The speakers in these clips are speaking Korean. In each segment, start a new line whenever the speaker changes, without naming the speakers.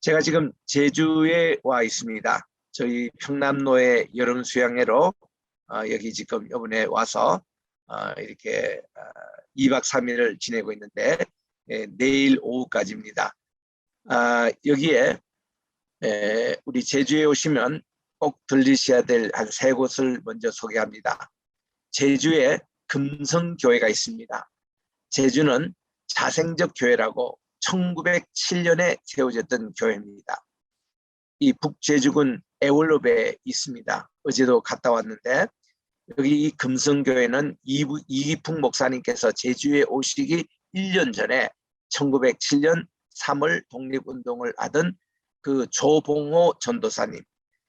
제가 지금 제주에 와 있습니다. 저희 평남로의 여름 수양회로 어, 여기 지금 이번에 와서 어, 이렇게 어, 2박 3일을 지내고 있는데 예, 내일 오후까지입니다. 아, 여기에 에, 우리 제주에 오시면 꼭 들리셔야 될 한 세 곳을 먼저 소개합니다. 제주에 금성교회가 있습니다. 제주는 자생적 교회라고 1907년에 세워졌던 교회입니다. 이 북제주군 애월읍에 있습니다. 어제도 갔다 왔는데 여기 이 금성교회는 이기풍 목사님께서 제주에 오시기 1년 전에 1907년 3월 독립운동을 하던 그 조봉호 전도사님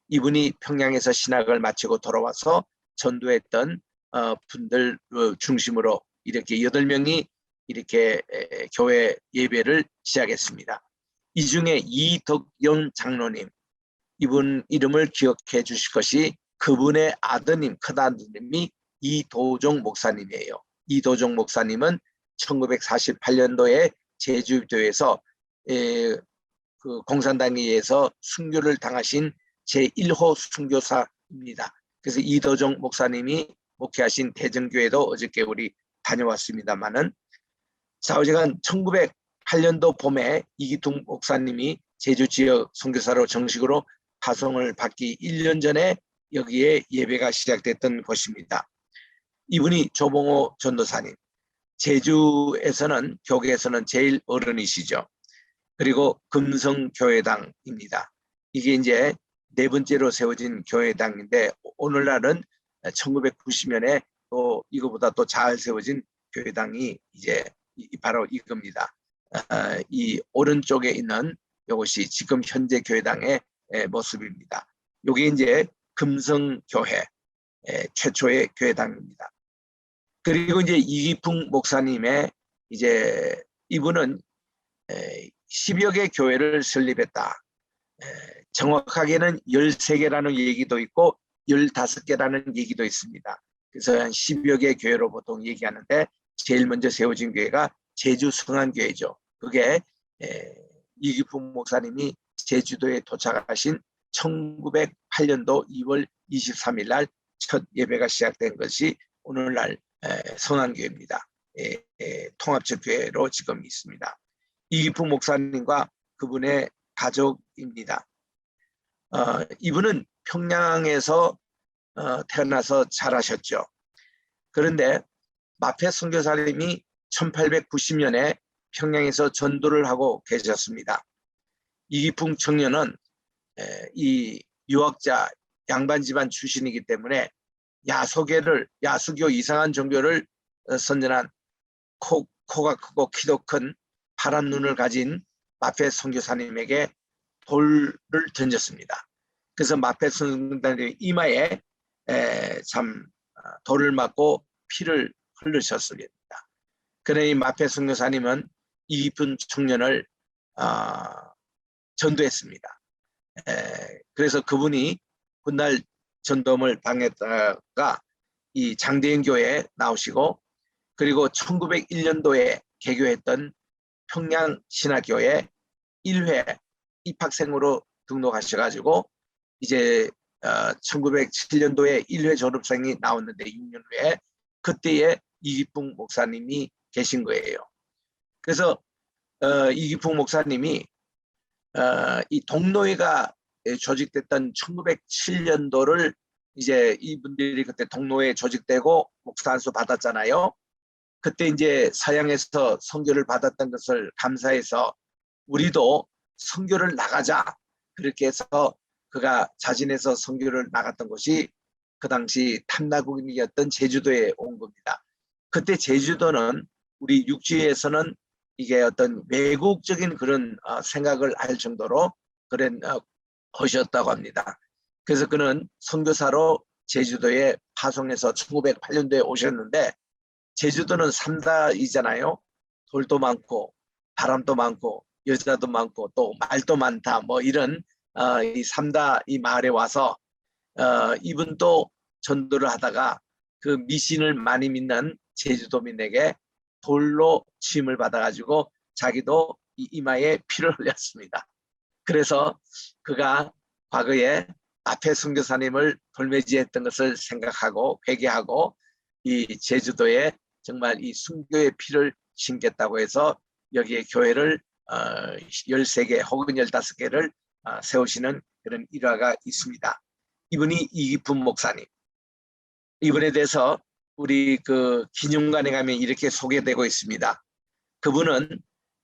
이분이 평양에서 신학을 마치고 돌아와서 전도했던 어, 분들 어, 중심으로 이렇게 여덟 명이 이렇게 에, 교회 예배를 시작했습니다. 이 중에 이덕영 장로님 이분 이름을 기억해 주실 것이 그분의 아드님 큰아드님이 이도종 목사님이에요. 이도종 목사님은 1948년도에 제주도에서 에, 그 공산당에 의해서 순교를 당하신 제1호 순교사입니다. 그래서 이도종 목사님이 목회하신 대전교회도 어저께 우리 다녀왔습니다만은 사오지간 1908년도 봄에 이기통 목사님이 제주 지역 선교사로 정식으로 파송을 받기 1년 전에 여기에 예배가 시작됐던 곳입니다. 이분이 조봉호 전도사님. 제주에서는 교계에서는 제일 어른이시죠. 그리고 금성교회당입니다. 이게 이제 네 번째로 세워진 교회당인데 오늘날은 1990년에 또 이거보다 또 잘 세워진 교회당이 이제 바로 이겁니다. 이 오른쪽에 있는 이것이 지금 현재 교회당의 모습입니다. 이게 이제 금성교회 최초의 교회당입니다. 그리고 이제 이기풍 목사님의 이제 이분은 10여 개 교회를 설립했다. 정확하게는 13개라는 얘기도 있고 15개라는 얘기도 있습니다. 그래서 한 10여 개 교회로 보통 얘기하는데 제일 먼저 세워진 교회가 제주 성안교회죠. 그게 이기풍 목사님이 제주도에 도착하신 1908년도 2월 23일 날 첫 예배가 시작된 것이 오늘날 성안교회입니다. 통합적 교회로 지금 있습니다. 이기풍 목사님과 그분의 가족입니다. 어, 이분은 평양에서 어, 태어나서 자라셨죠. 그런데 마페 선교사님이 1890년에 평양에서 전도를 하고 계셨습니다. 이기풍 청년은 에, 이 유학자 양반 집안 출신이기 때문에 야소계를 야수교 이상한 종교를 어, 선전한 코, 코가 크고 키도 큰 파란 눈을 가진 마페 선교사님에게 돌을 던졌습니다. 그래서 마페 선교사님 이마에 에, 참 어, 돌을 맞고 피를 흘리셨습니다. 그러니 마페 선교사님은 이 깊은 청년을 어, 전도했습니다. 에, 그래서 그분이 훗날 전도을 당했다가 이 장대인 교회에 나오시고 그리고 1901년도에 개교했던 평양 신학교에 1회 입학생으로 등록하셔가지고 이제 어, 1907년도에 1회 졸업생이 나왔는데 6년 후에 그때에 이기풍 목사님이 계신 거예요. 그래서 어, 이기풍 목사님이 어, 이 동노회가 조직됐던 1907년도를 이제 이분들이 그때 동노회 조직되고 목사 안수 받았잖아요. 그때 이제 사양에서 선교를 받았던 것을 감사해서 우리도 선교를 나가자 그렇게 해서 그가 자진해서 선교를 나갔던 것이 그 당시 탐나국인이었던 제주도에 온 겁니다. 그때 제주도는 우리 육지에서는 이게 어떤 외국적인 그런 어, 생각을 할 정도로 그런 어, 것이었다고 합니다. 그래서 그는 선교사로 제주도에 파송해서 1908년도에 오셨는데 제주도는 삼다이잖아요. 돌도 많고 바람도 많고 여자도 많고 또 말도 많다 뭐 이런 어, 이 삼다 이 마을에 와서 어, 이분도 전도를 하다가 그 미신을 많이 믿는 제주도민에게 돌로 침을 받아가지고 자기도 이 이마에 피를 흘렸습니다. 그래서 그가 과거에 앞에 선교사님을 돌매지했던 것을 생각하고 회개하고 이 제주도에 정말 이 순교의 피를 심겠다고 해서 여기에 교회를 어, 13개 혹은 15개를 어, 세우시는 그런 일화가 있습니다. 이분이 이기품 목사님. 이분에 대해서 우리 그 기념관에 가면 이렇게 소개되고 있습니다. 그분은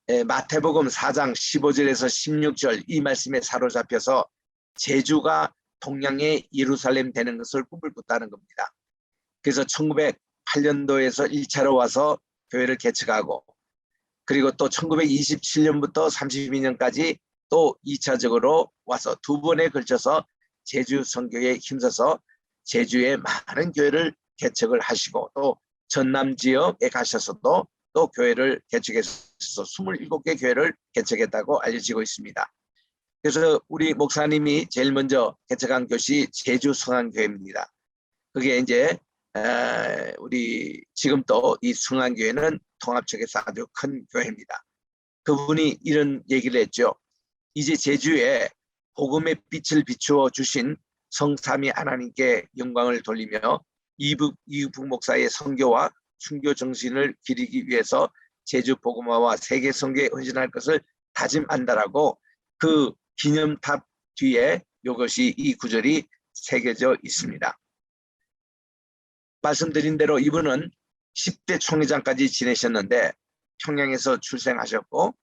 에, 마태복음 4장 15절에서 16절 이 말씀에 사로잡혀서 제주가 동양의 예루살렘 되는 것을 꿈을 꿨다는 겁니다. 그래서 1908년도에서 1차로 와서 교회를 개척하고 그리고 또 1927년부터 32년까지 또 2차적으로 와서 두 번에 걸쳐서 제주 선교에 힘써서 제주에 많은 교회를 개척을 하시고 또 전남 지역에 가셔서도 또 교회를 개척해서 27개 교회를 개척했다고 알려지고 있습니다. 그래서 우리 목사님이 제일 먼저 개척한 교시 제주 성안교회입니다. 그게 이제 에, 우리 지금 또 이 성안교회는 통합적에서 아주 큰 교회입니다. 그분이 이런 얘기를 했죠. 이제 제주에 복음의 빛을 비추어 주신 성삼위 하나님께 영광을 돌리며 이북 이북 목사의 선교와 순교 정신을 기리기 위해서 제주 복음화와 세계 선교에 헌신할 것을 다짐한다라고 그 기념탑 뒤에 이것이 이 구절이 새겨져 있습니다. 말씀드린 대로 이분은 10대 총회장까지 지내셨는데 평양에서 출생하셨고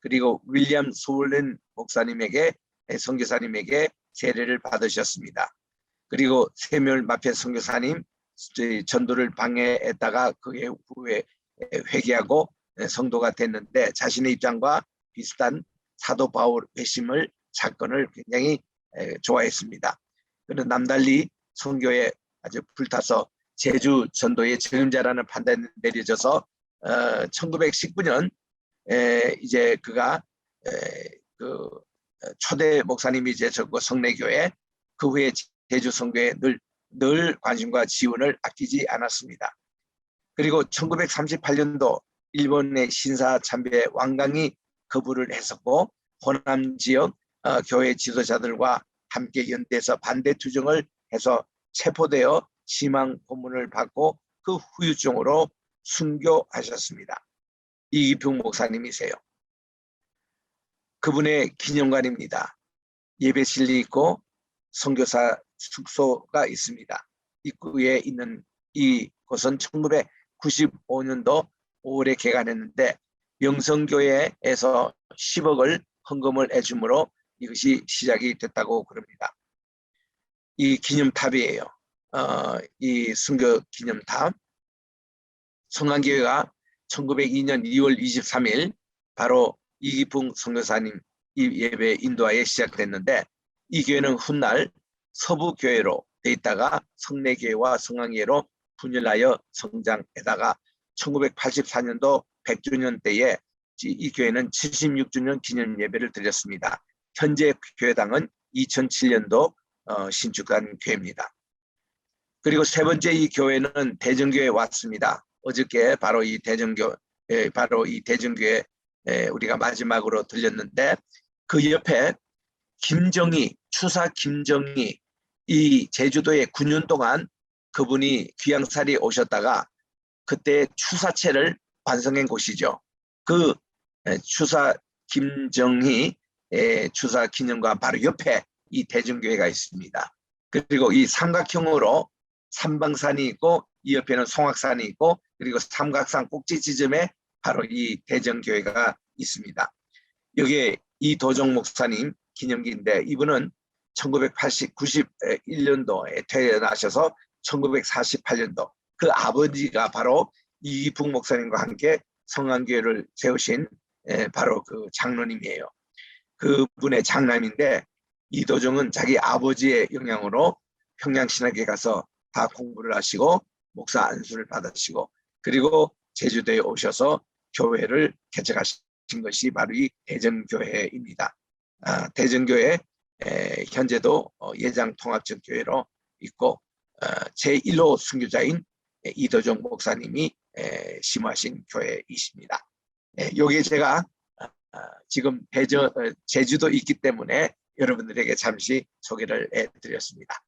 그리고 윌리엄 소울렌 목사님에게 선교사님에게 세례를 받으셨습니다. 그리고 세멸 마페 선교사님 전도를 방해했다가 그게 후에 회개하고 성도가 됐는데 자신의 입장과 비슷한 사도 바울 회심을 사건을 굉장히 좋아했습니다. 그는 남달리 선교에 아주 불타서 제주 전도의 적임자라는 판단이 내려져서 어, 1919년 에, 이제 그가 에, 그 초대 목사님이 이제 저거 성내교회 그 후에 제주 선교에 늘, 늘 관심과 지원을 아끼지 않았습니다. 그리고 1938년도 일본의 신사 참배 왕강이 거부를 했었고 호남 지역 어, 교회 지도자들과 함께 연대해서 반대 투쟁을 해서 체포되어 희망 고문을 받고 그 후유증으로 순교하셨습니다. 이기평 목사님이세요. 그분의 기념관입니다. 예배실이 있고 선교사 숙소가 있습니다. 입구에 있는 이곳은 1995년도 5월에 개관했는데 명성교회에서 10억을 헌금을 해주므로 이것이 시작이 됐다고 그럽니다. 이 기념탑이에요. 어, 이 순교 기념탑. 성안교회가 1902년 2월 23일 바로 이기풍 선교사님 이 예배 인도하에 시작됐는데 이 교회는 훗날 서부 교회로 돼 있다가 성내교회와 성황교회로 분열하여 성장에다가 1984년도 100주년 때에 이 교회는 76주년 기념 예배를 드렸습니다. 현재 교회당은 2007년도 어, 신축한 교회입니다. 그리고 세 번째 이 교회는 대전교회 왔습니다. 어저께 바로 이 대전교 에, 바로 이 대전교회 에, 우리가 마지막으로 들렸는데 그 옆에 김정희 추사 김정희 이 제주도에 9년 동안 그분이 귀양살이 오셨다가 그때 추사체를 완성한 곳이죠. 그 에, 추사 김정희 의 추사 기념관 바로 옆에 이 대전교회가 있습니다. 그리고 이 삼각형으로 삼방산이 있고 이 옆에는 송악산이 있고 그리고 삼각산 꼭지 지점에 바로 이 대전교회가 있습니다. 여기에 이도정 목사님 기념기인데 이분은 1980, 91년도에 퇴원하셔서 1948년도 그 아버지가 바로 이기풍 목사님과 함께 성안교회를 세우신 바로 그 장로님이에요. 그분의 장남인데 이도정은 자기 아버지의 영향으로 평양신학에 가서 다 공부를 하시고 목사 안수를 받으시고 그리고 제주도에 오셔서 교회를 개척하신 것이 바로 이 대전교회입니다. 아, 대전교회 에, 현재도 어, 예장 통합적 교회로 있고 어, 제1호 순교자인 이도종 목사님이 에, 심하신 교회이십니다. 에, 요게 제가 어, 지금 대저 어, 제주도 있기 때문에 여러분들에게 잠시 소개를 해드렸습니다.